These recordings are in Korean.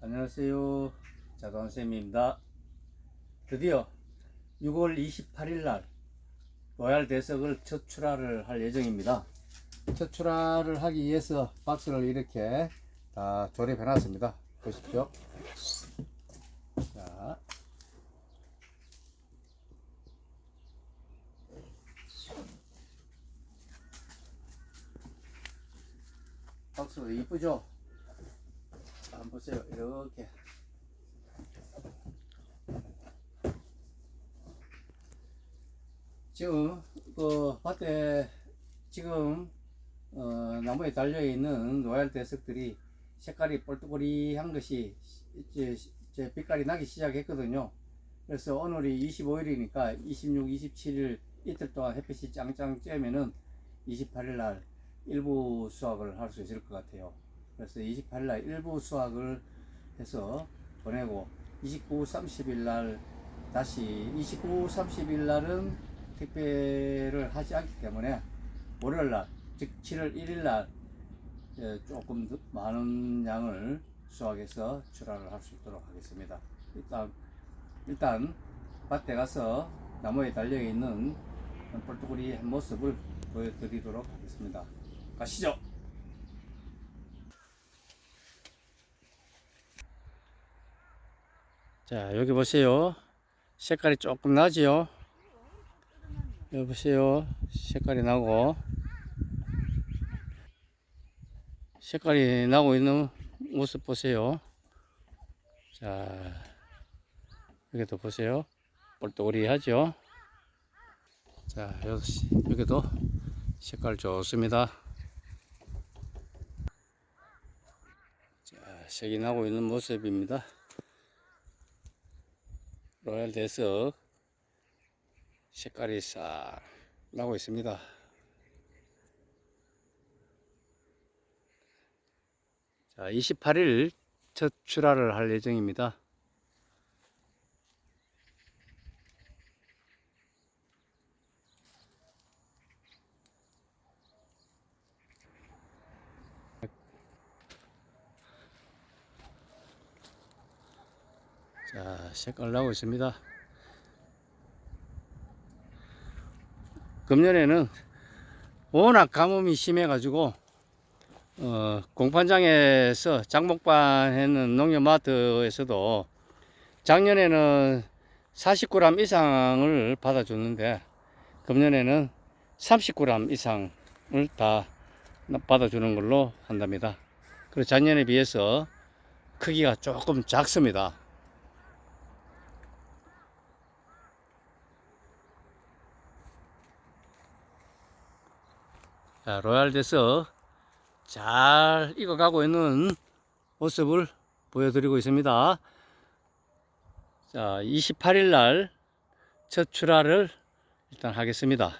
안녕하세요. 자동쌤입니다. 드디어 6월 28일 날 로얄 대석을 첫 출하를 할 예정입니다. 첫 출하를 하기 위해서 박스를 이렇게 다 조립해 놨습니다. 보십시오. 자. 박스 이쁘죠? 한번 보세요. 이렇게. 지금 그 밭에 지금 어, 나무에 달려 있는 로얄 대석들이 색깔이 뻘뚜거리한 것이 이제, 이제 빛깔이 나기 시작했거든요. 그래서 오늘이 25일이니까 26, 27일 이틀 동안 햇빛이 짱짱 쬐면은 28일 날 일부 수확을 할 수 있을 것 같아요. 그래서 28일 날 일부 수확을 해서 보내고 29, 30일 날 다시 29, 30일 날은 택배를 하지 않기 때문에 월요일 날, 즉 7월 1일 날 예, 조금 더 많은 양을 수확해서 출하를 할 수 있도록 하겠습니다. 일단 일단 밭에 가서 나무에 달려 있는 뻘뚜구리의 모습을 보여드리도록 하겠습니다. 가시죠. 자 여기 보세요. 색깔이 조금 나지요. 여기 보세요. 색깔이 나고 색깔이 나고 있는 모습 보세요. 자 여기도 보세요. 뻘떡우리하죠. 자 여기, 여기도 색깔 좋습니다. 자 색이 나고 있는 모습입니다. 로얄 대석 색깔이 싹 나고 있습니다. 자, 28일 첫 출하를 할 예정입니다. 자, 색깔 나고 있습니다. 금년에는 워낙 가뭄이 심해가지고 어, 공판장에서 장목반 했는 농협마트에서도 작년에는 40g 이상을 받아줬는데 금년에는 30g 이상을 다 받아주는 걸로 한답니다. 그리고 작년에 비해서 크기가 조금 작습니다. 자, 로얄데서 잘 익어가고 있는 모습을 보여드리고 있습니다. 자, 28일 날 첫 출하를 일단 하겠습니다.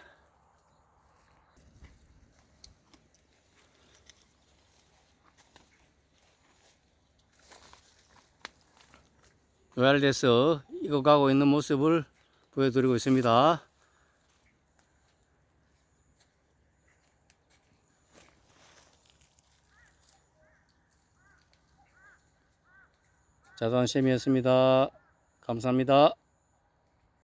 로얄데서 익어가고 있는 모습을 보여드리고 있습니다. 자도한쌤이었습니다. 감사합니다.